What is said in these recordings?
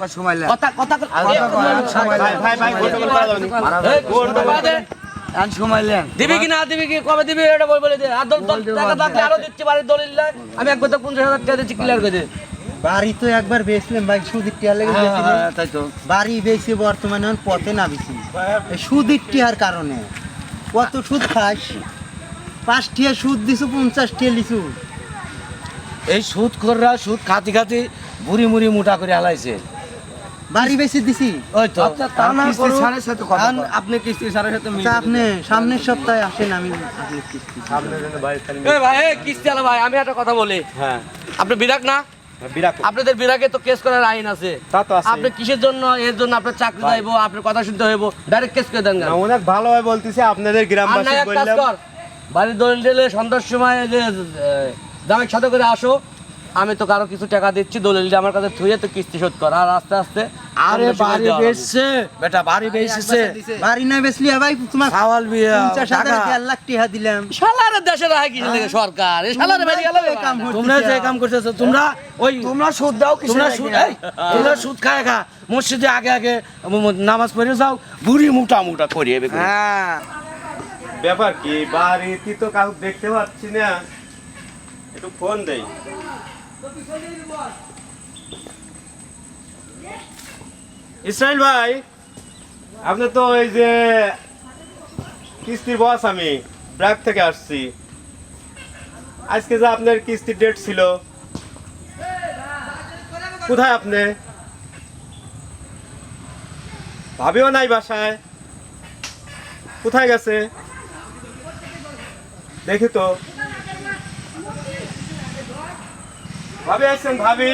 কত সময় লেন কথা কথা সময় ভাই ভাই ভাই গন্ডগোল করা যাবে না। এই, টাকা দে। এখন সময় লেন দিবি কি না দিবি কি কবে দিবি এটা বল বলে দে। আর দল দল টাকা থাকলে আরও দিচ্ছি বাড়ির দলিল নাই। আমি এক কথা পঞ্চাশ হাজার টাকা দিচ্ছি ক্লিয়ার করে দে। বাড়ি তো একবার বেচলাম ভাই সুদির টিয়া লেগে তাই তো। বাড়ি বেচে বর্তমানে পথে নামিছি। এই সুদির টিয়ার কারণে। কত সুদ খাস? পাঁচ টিয়া সুদ দিছু পঞ্চাশ টিয়া লিছু। এই সুদ কররা সুদ খাতি খাতি বুড়ি মুড়ি মোটা করে হালাইছে বাড়ি বেচে দিছি। ওই তো। আচ্ছা, আপনি কিস্তি সারের সাথে আচ্ছা আপনি সামনের সপ্তাহে আসেন আমি ভাই কিস্তি আলা ভাই আমি একটা কথা বলি। হ্যাঁ। আপনি বিরাট না? আপনাদের বিরাগে তো কেস করার আইন আছে। তা তো আছে আপনি কিসের জন্য এর জন্য আপনার চাকরি যাইব আপনার কথা শুনতে হইব ডাইরেক্ট কেস করে দেন না, অনেক ভালোভাবে বলতেছে আপনাদের গ্রামবাসী বাড়ির দলিল দিলে সন্ধ্যার সময় এই যে দামের সাথে করে আসো। আমি তো কারও কিছু টাকা দিচ্ছি দলিল আমার কাছে থুয়ে তো কিস্তি শোধ কর। আর আস্তে আস্তে আরে বাড়ি বেচছে। বেটা বাড়ি বেচছে। বাড়ি না বেচলি ভাই তোমার খাওয়াল বিয়া পঞ্চাশ হাজার টাকা। দেড় লাখ টিয়া দিলাম। শালার দেশে রাখে কিছু লেগে সরকার? এই শালার বেরিয়ে গেল কাম হচ্ছে। তোমরা যে কাম করতেছো তোমরা ওই তোমরা সুদ দাও তোমরা সুদ এই, তোমরা সুদ খায় খা। মসজিদে আগে আগে নামাজ পড়ে যাও বুড়ি মোটা মোটা করিয়ে হ্যাঁ। ব্যাপার কি বাড়িতে তো কাউকে দেখতে পাচ্ছি না। একটু ফোন দেই। ইসরাইল ভাই, আপনি তো ওই যে কিস্তির বস আমি ব্র্যাক থেকে আসছি। আজকে যে আপনার কিস্তির ডেট ছিল, কোথায় আপনি? ভাবিও নাই বাসায়। কোথায় গেছে? দেখি তো। ভাবি আসছেন ভাবি।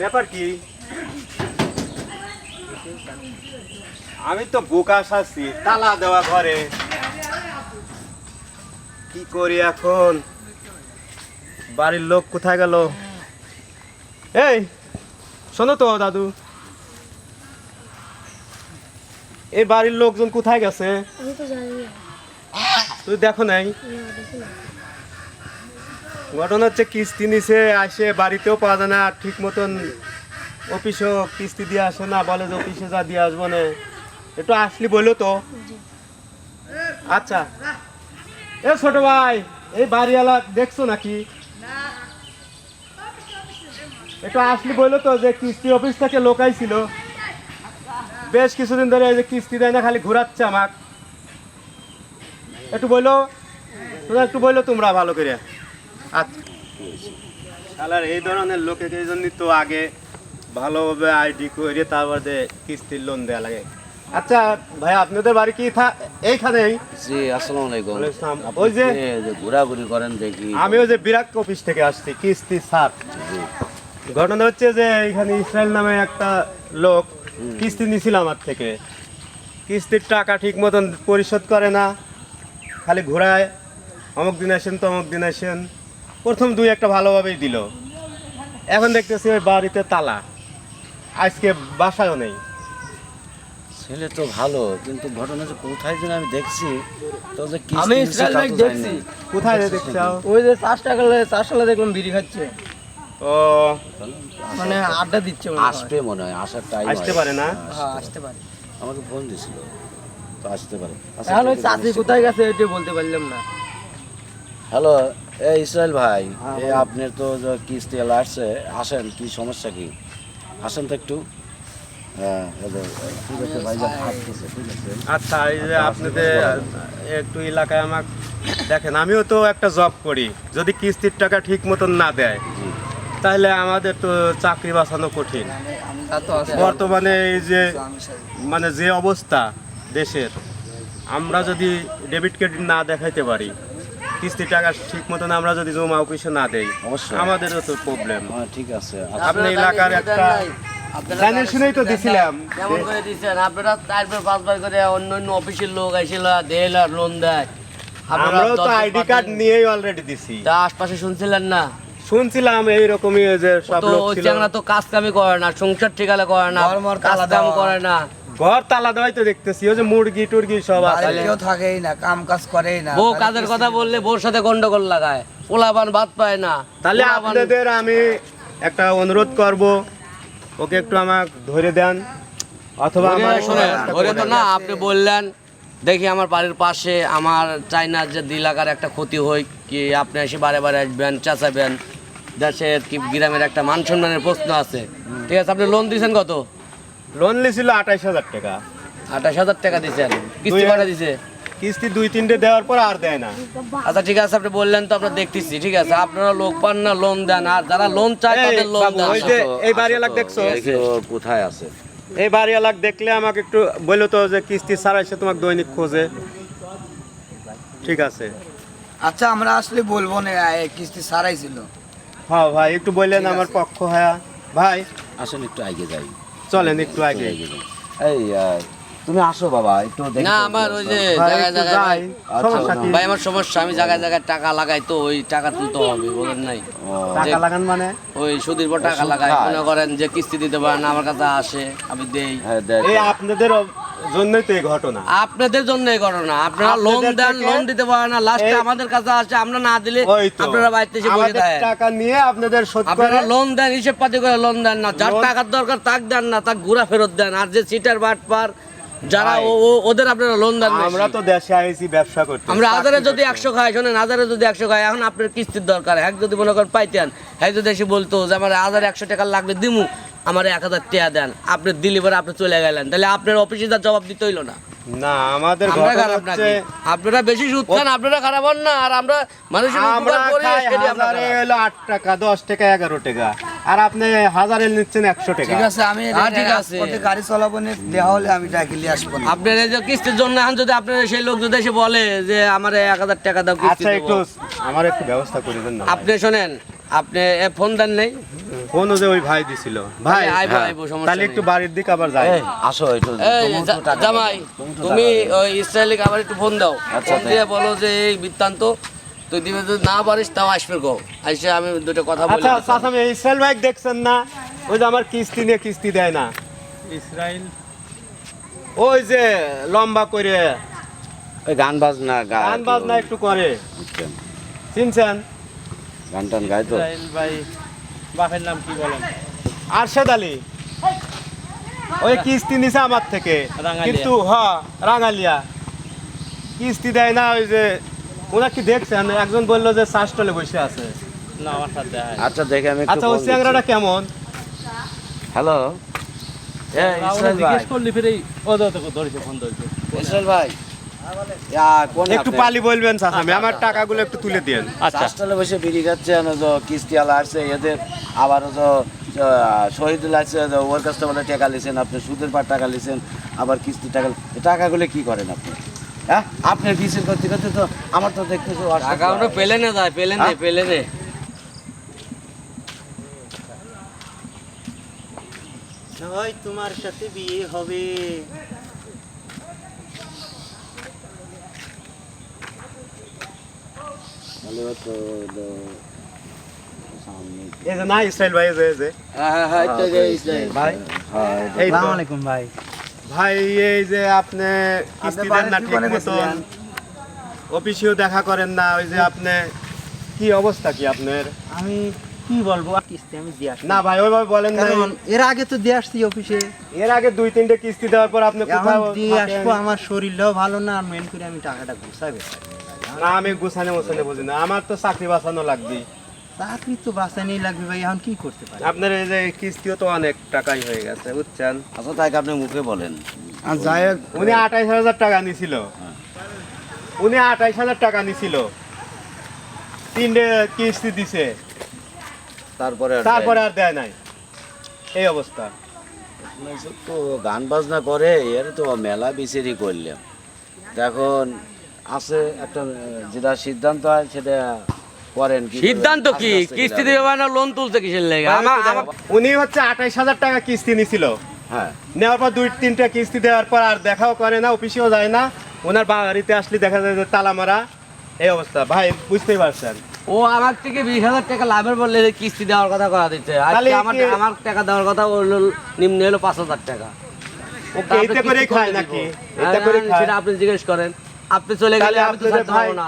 ব্যাপার কি? আমি তো বোকা শাসি তালা দেওয়া ঘরে। কি করি এখন? বাড়ির লোক কোথায় গেল? এই শোনো তো দাদু। এই বাড়ির লোকজন কোথায় গেছে? তুই দেখো নাই। ঘটনা হচ্ছে কিস্তি নিছে আসে বাড়িতেও পাওয়া যায় না ঠিক মতন অফিসেও কিস্তি দিয়ে আসে না বলে যে অফিসে যা দিয়ে আসব না। একটু আসলি বলল তো। আচ্ছা। এ ছোট ভাই এই বাড়িওয়ালা দেখছ নাকি? একটু আসলি বলল তো যে কিস্তি অফিস থেকে লোকাই ছিল বেশ কিছুদিন ধরে এই যে কিস্তি দেয় না খালি ঘুরাচ্ছে আমাক। একটু বলল একটু বলল তোমরা ভালো করে। আচ্ছা শালার এই ধরনের লোকের এই জন্যই তো আগে ভালোভাবে আইডি করে তারপরে কিস্তির লোন দেওয়া লাগে। আচ্ছা ভাই আপনাদের বাড়ি কি এইখানেই? জি আসসালামু আলাইকুম। ওই যে যে ঘোরাঘুরি করেন দেখি। আমিও যে বিরাট অফিস থেকে আসছি কিস্তি সার ঘটনা হচ্ছে যে এখানে ইসরায়েল নামে একটা লোক কিস্তি নিছিল আমার থেকে। কিস্তির টাকা ঠিক মতন পরিশোধ করে না খালি ঘোরায় অমুক দিন আসেন তমুক দিন আসেন। প্রথম দুই একটা ভালোভাবেই দিল। এখন দেখতেছি ওই বাড়িতে তালা। আজকে বাসায়ও নেই। ছেলে তো ভালো কিন্তু ঘটনা যে কোথায় যেন আমি দেখছি তো যে কিস্তি আমি ইসরায়েল ভাই দেখছি। কোথায় দেখছ ওই যে চাষটা গেলে চাষটা দেখলাম বিড়ি খাচ্ছে। ও। মানে আড্ডা দিচ্ছে মনে হয়। আসবে মনে হয় আসার টাইম আসতে পারে না? হ্যাঁ আসতে পারে। আমাকে ফোন দিছিল। তো আসতে পারে। আচ্ছা, ওই চাষি কোথায় গেছে এটা বলতে পারলাম না। হ্যালো ইসরায়েল ভাই এই আপনার তো কিস্তি আসছে আসেন কি সমস্যা কি? আসেন তো একটু। হ্যাঁ আছে আচ্ছা এই যে আপনাদের একটু এলাকায় আমার দেখেন আমিও তো একটা জব করি। যদি কিস্তির টাকা ঠিক মতন না দেয় তাহলে আমাদের তো চাকরি বাঁচানো কঠিন। বর্তমানে এই যে মানে যে অবস্থা দেশের আমরা যদি ডেবিট ক্রেডিট না দেখাইতে পারি কিস্তির টাকা ঠিক মতন আমরা যদি জমা অফিসে না দেই অবশ্যই। আমাদেরও তো প্রবলেম হ্যাঁ ঠিক আছে। আপনি এলাকার একটা জানিয়ে শুনেই তো দিছিলাম কেমন করে দিচ্ছেন আপনারা চারবার পাঁচবার করে অন্য অন্য অফিসের লোক আইছিল দেয় আর লোন দেয়। আমরাও তো আইডি কার্ড দিন- নিয়েই অলরেডি দিছি। তা আশপাশে শুনছিলেন না? শুনছিলাম এইরকমই যে সব তো লোক ছিল। চ্যাংরা তো কাজ কামই করে না সংসার ঠিকালে করে না কাজ কাম করে না। ঘর তালা দেওয়াই তো দেখতেছি ওই যে মুরগি টুরগি সব আছে। কেউ থাকেই না কাম কাজ করেই না। বউ কাজের কথা বললে বউর সাথে গন্ডগোল লাগায় পোলাবান ভাত পায় না তাহলে আপনাদের আমি একটা অনুরোধ করব ওকে একটু আমাকে ধরে দেন অথবা ধরে আমার শোনেন, ধরে তো না আপনি বললেন দেখি আমার বাড়ির পাশে আমার চাই না যে দিলাকার একটা ক্ষতি হয় কি আপনি এসে বারে বারে আসবেন চাচাবেন দেশের কি গ্রামের একটা মান সম্মানের প্রশ্ন আছে। ঠিক আছে আপনি লোন দিয়েছেন কত? লোন নিয়েছিল আঠাইশ হাজার টাকা। আঠাশ হাজার টাকা দিয়েছেন কিস্তি কটা দিছে? কিস্তি দুই তিনটে দেওয়ার পর আর দেয় না। আচ্ছা ঠিক আছে আপনি বললেন তো আমরা দেখতেছি ঠিক আছে। আপনারা লোক পান না লোন দেন। আর যারা লোন চায় তাদের লোন দেন। ওই যে এই বাড়িওয়ালাক দেখছ? কোথায় আছে। এই বাড়িওয়ালাক দেখলে আমাকে একটু বলল তো যে কিস্তি ছাড়াইছে তোমাকে দৈনিক খোঁজে। ঠিক আছে। আচ্ছা আমরা আসলে বলব না কিস্তি ছিল। হ্যাঁ ভাই একটু বললেন আমার পক্ষ হ্যাঁ। ভাই আসেন একটু আগে যাই। চলেন একটু আগে। এই তুমি আসো বাবা একটু না আমার ওই যে ভাই জায়গায় জায়গায় ভাই- সমস্যা আমার সমস্যা আমি জায়গায় জায়গায় টাকা লাগাই তো ওই টাকা তুলতে হবে বলেন নাই। টাকা লাগান মানে? ওই সুদীর পর টাকা লাগাই মনে করেন যে কিস্তি দিতে পারেন আমার কাছে আসে আমি দেই। হ্যাঁ এই আপনাদের জন্যই তো এই ঘটনা। আপনাদের জন্য এই ঘটনা। আপনারা লোন দেন লোন দিতে পারেন না। লাস্টে আমাদের কাছে আসে আমরা না দিলে আপনারা এসে বসে থাকেন। টাকা নিয়ে আপনাদের শোধ আপনারা লোন দেন হিসেব পাতি করে লোন দেন না। যার টাকার দরকার তাক দেন না তাক ঘুরা ফেরত দেন। আর যে সিটার বাট পার যারা ওদের আপনারা লোন দেন আমরা তো দেশে আইছি ব্যবসা করতে। আমরা হাজারে যদি করতে। একশো খাই শোনেন হাজারে যদি একশো খাই এখন আপনার কিস্তির দরকার। এক যদি মনে করেন পাইতেন হ্যাঁ যদি এসে বলতো যে আমার হাজার একশো টাকা লাগবে দিমু আমার এক হাজার টাকা দেন। আপনি দিলি পরে আপনি চলে গেলেন। তাহলে আপনার অফিসে তার জবাব দিতে হইল না। না আমাদের আমরা খারাপ নাকি? আপনারা বেশি সুদ খান আপনারা খারাপ হন না। আর আমরা মানুষের আমরা খাই হাজারে হলো আট টাকা দশ টাকা এগারো টাকা। আর আপনি হাজারে নিচ্ছেন একশো টাকা। ঠিক আছে আমি হ্যাঁ, ঠিক আছে। রাজপথে গাড়ি চালাবো না দেওয়া হলে আমি ডাকিলে আসব না। আপনার এই যে কিস্তির জন্য এখন যদি আপনার সেই লোক যদি এসে বলে যে আমার এক হাজার টাকা দাও কিস্তি আচ্ছা একটু আমার একটু ব্যবস্থা করে দেন না আপনি শোনেন আপনি এ ফোন দেন নেই? ফোনও যে ওই ভাই দিছিল। ভাই আইবো হ্যাঁ, আইবো সমস্যা তাহলে একটু বাড়ির দিকে আবার যাই। আসো একটু জামাই তুমি। ওই ইসরায়েলিকে আবার একটু ফোন দাও। আচ্ছা, ফোন দিয়ে বলো যে এই বৃত্তান্ত তুই দিবে যদি না পারিস তাও আসবে গো। আইসে আমি দুটো কথা বলি। আচ্ছা চাচা আমি ইসরায়েল ভাই দেখছেন না? ওই যে আমার কিস্তি নিয়ে কিস্তি দেয় না। ইসরায়েল। ওই যে লম্বা করে। ওই গান বাজনা গান বাজনা একটু করে। চিনছেন? গান টান গায় তো। ভাই বাপের নাম কি বলেন? আরশেদ আলী। ওই কিস্তি নিছে আমার থেকে। কিন্তু হ রাঙালিয়া। কিস্তি দেয় না ওই যে ওনা কি দেখছেন একজন বলল যে চাষটলে বসে আছে। না আমার সাথে আচ্ছা দেখে আমি আচ্ছা ওই চ্যাংরাটা কেমন? হ্যালো। ইসরায়েল ভাই। জিজ্ঞেস করলি ফিরে ও ধরেছে ফোন ধরেছে। ইসরায়েল ভাই একটু পালি বলবেন চাষামি আমার টাকাগুলো একটু তুলে দিন আচ্ছা। বসে বিড়ি খাচ্ছে তো কিস্তি আলা আসছে এদের আবার তো শহীদ লাগছে তো ওর কাছ থেকে টাকা লিছেন আপনি সুদের পার টাকা লিছেন আবার কিস্তি টাকা টাকাগুলো কি করেন আপনি? হ্যাঁ? আপনি কিস্তির করতে করতে তো আমার তো দেখতেছো টাকা ওটা পেলে না যায় পেলে নে হ্যাঁ? পেলে নে। ওই তোমার সাথে বিয়ে হবে। এই যে না ইসরায়েল ভাই এই যে এই যে এই তো যে ইসরায়েল। ভাই এই তো আসসালামু আলাইকুম ভাই ভাই এই যে আপনি কিস্তি দেন না ঠিক মতন অফিসেও দেখা করেন না ওই যে আপনি কি অবস্থা কি আপনার আমি কি বলব কিস্তি আমি দিয়ে আসব না ভাই ওইভাবে বলেন না এর আগে তো দিয়ে আসছি অফিসে এর আগে দুই তিনটে কিস্তি দেওয়ার পর আপনি এখন কোথাও দিয়ে আসব আমার শরীরটাও ভালো না আর মেন করে আমি টাকাটা গুছাবে না আমি গুছানে মোছানে বুঝি না আমার তো চাকরি বাঁচানো লাগবে চাকরি তো বাঁচানোই লাগবে ভাই এখন কি করতে পারি? আপনার এই যে কিস্তিও তো অনেক টাকাই হয়ে গেছে বুঝছেন? আচ্ছা তাই আপনি মুখে বলেন। আর যাই হোক। উনি আঠাইশ হাজার টাকা নিছিল। উনি আঠাইশ হাজার টাকা নিছিল। তিনটে কিস্তি দিছে। তারপরে তারপরে আর দেয় নাই। এই অবস্থা। তো গান বাজনা করে এর তো মেলা বিচারি করলাম এখন আছে একটা যেটা সিদ্ধান্ত হয় সেটা করেন সিদ্ধান্ত কি? কিস্তি দিবে মানে লোন তুলছে কিসের লেগে? উনি হচ্ছে আঠাইশ হাজার টাকা কিস্তি নিছিল। হ্যাঁ। নেওয়ার পর দুই তিনটা কিস্তি দেওয়ার পর আর দেখাও করে না অফিসেও যায় না। ওনার বাড়িতে আসলে দেখা যায় যে তালা মারা। এই অবস্থা। ভাই বুঝতেই পারছেন। ও আমার থেকে বিশ হাজার টাকা লাভের বললে কিস্তি দেওয়ার কথা করা আজকে আমার আমার টাকা দেওয়ার কথা নিম্ন হলো পাঁচ হাজার টাকা। খায় নাকি? হ্যাঁ, করে খায়। সেটা আপনি জিজ্ঞেস করেন। আপনি চলে গেলে আমি তো ছাড়তে পারব না।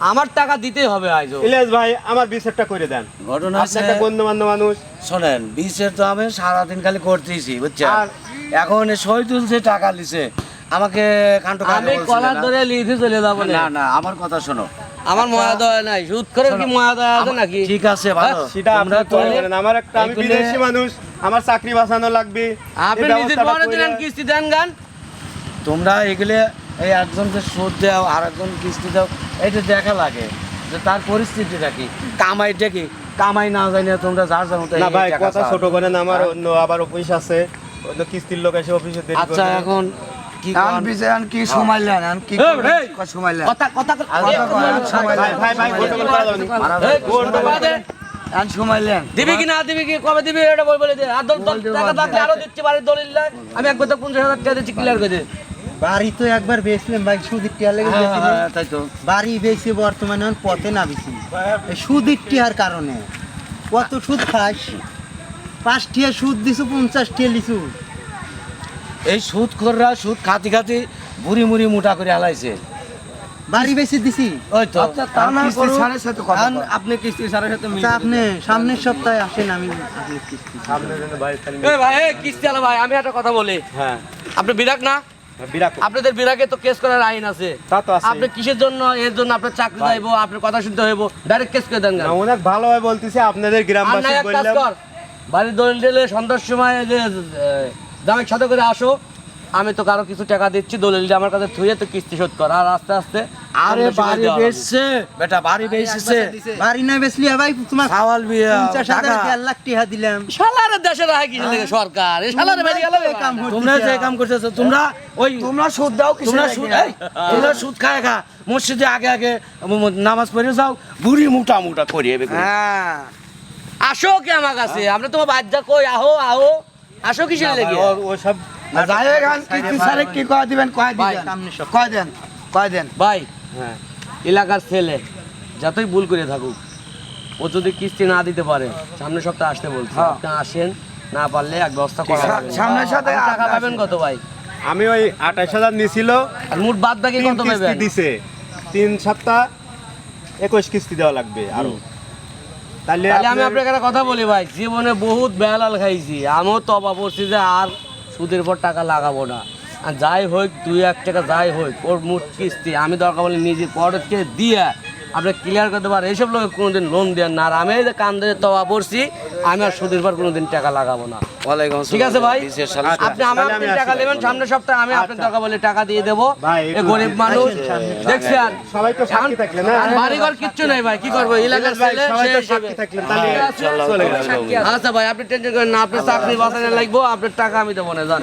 আমার টাকা দিতেই হবে আইজো। ইলিয়াস ভাই আমার বিচারটা করে দেন। ঘটনা হচ্ছে একটা বন্ধু বান্ধব মানুষ। শোনেন বিচের তো আমি সারাদিন খালি করতেইছি বুঝছেন? আর- এখন শহীদুল যে টাকা লিছে আমাকে কান্টো আমি কলার ধরে লিখে চলে যাব না। না আমার কথা শোনো। আমার ময়া দয়া নাই। সুদ করে কি ময়া দয়া আছে নাকি? ঠিক আছে ভালো। সেটা আপনার তো আমার একটা আমি বিদেশি মানুষ আমার চাকরি বাঁচানো লাগবে। আপনি বড় দিলেন কিস্তি দেন গান। তোমরা এগুলো এই একজনকে সুদ দাও আর একজন কিস্তি দাও এটা দেখা লাগে যে তার পরিস্থিতিটা কি? কামাইটা কি? কামাই না জানিয়ে তোমরা যার যার মতো না ভাই কথা। ছোট করেন আমার অন্য আবার অফিস আছে অন্য কিস্তির লোক এসে অফিসে দেরি আচ্ছা এখন কি কি সময়লেন এখন কি? এই। কথা কথা ভাই ভাই ভাই গন্ডগোল করা যাবে না। এই, কথা দে। এখন সময়লেন দিবি কি না দিবি কি কবে দিবি এটা বল বলে দে। আর দল দল টাকা থাকলে আরও দিচ্ছি বাড়ির দলিল আমি একবার পঞ্চাশ হাজার টাকা দিচ্ছি ক্লিয়ার করে দে। বাড়ি তো একবার বেচলাম ভাই সুদের লেগে হ্যাঁ। হ্যাঁ, তাই তো। বাড়ি বেশি বর্তমানে পথে সুদের টিয়ার কারণে। কত সুদ খাস? পাঁচ টিয়া সুদ দিছু পঞ্চাশ টিয়া লিছু। এই সুদ খোররা সুদ খাতি খাতি বুড়ি মুড়ি মোটা করে হালাইছে। বাড়ি বেশি দিছি। ওই তো। আচ্ছা তা না সাথে কথা আপনি কিস্তি স্যারের সাথে আচ্ছা, আপনি সামনের সপ্তাহে আসেন আমি ভাই খালি ভাই কিস্তি আলো ভাই আমি একটা কথা বলি। হ্যাঁ। আপনি বিরাট না? আপনাদের বিরাকে তো কেস করার আইন আছে। তা তো আছে আপনি কিসের জন্য এর জন্য আপনার চাকরি যাইব আপনার কথা শুনতে হইব ডাইরেক্ট কেস করে দেন না অনেক ভালো হয় বলতেছে আপনাদের গ্রামবাসী বাড়ির দলিল দিলে সন্ধ্যার সময় যে দামের সাথে করে আসো আমি তো কারও কিছু টাকা দিচ্ছি দলিলটা আমার কাছে থুয়ে তো কিস্তি শোধ কর। আর আস্তে আস্তে আরে বাড়ি বেচছে। বেটা বাড়ি বেচছে। বাড়ি না বেচলি ভাই তোমার সাওয়াল বিয়া পঞ্চাশ হাজার টাকা। দেড় লাখ টিয়া দিলাম? শালারে দেশে রাখে কিছু থেকে সরকার? এই শালারে বেরিয়ে গেল এই কাম হচ্ছে। তোমরা যে কাম করতেছো তোমরা ওই তোমরা সুদ দাও কি তোমরা সুদ এই, তোমরা সুদ খায় খা। মসজিদে আগে আগে নামাজ পড়ে যাও বুড়ি মোটা মোটা করিয়ে। হ্যাঁ। আসো কি আমার কাছে? আমরা তোমার বাচ্চা কই? আহো আহো। আসো কিসের লেগে? ও সব যাই হোক এখন স্যারে কি কয় দিবেন কয় দিবেন? কয় দেন কয় দেন? ভাই হ্যাঁ এলাকার ছেলে যতই ভুল করে থাকুক ও যদি কিস্তি না দিতে পারে সামনের সপ্তাহে আসতে বলছে। হ্যাঁ। আপনি আসেন না পারলে এক ব্যবস্থা করা সামনের সাথে টাকা পাবেন কত ভাই? আমি ওই আঠাশ হাজার নিছিল। আর মোট বাদ বাকি তিন কত পাবেন? দিছে। তিন সপ্তাহ একুশ কিস্তি দেওয়া লাগবে আরও। তাহলে তাহলে আমি আপনার- একটা কথা বলি ভাই জীবনে বহুত বেহালাল খাইছি। আমিও তবা পড়ছি যে আর সুদের পর টাকা লাগাবো না। আর যাই হোক, দুই এক টাকা যাই হোক, ওর মোট কিস্তি। আমি দরকার বলে নিজে পরকে দিয়ে আপনি ক্লিয়ার করতে পারেন এইসব লোক কোনোদিন লোন দেন না। আর আমি যে কান তবা পড়ছি আমি আর সুদের পর কোনোদিন টাকা লাগাবো না। ওয়ালাইকুম ঠিক আছে ভাই? আপনি আমার আপনি টাকা দেবেন নেবেন সামনের সপ্তাহে আমি আপনার টাকা বলে টাকা দিয়ে দেবো। ভাই, গরিব মানুষ দেখছেন? সবাই তো সাক্ষী থাকলে না আর বাড়িঘর কিচ্ছু নাই ভাই কি করব? এলাকার ছেলে সবাই তো শান্তি থাকলে তাহলে চলে চলো, আচ্ছা ভাই আপনি টেনশন করেন না আপনার চাকরি বাঁচানো লাগবো আপনার টাকা আমি দেবো না জান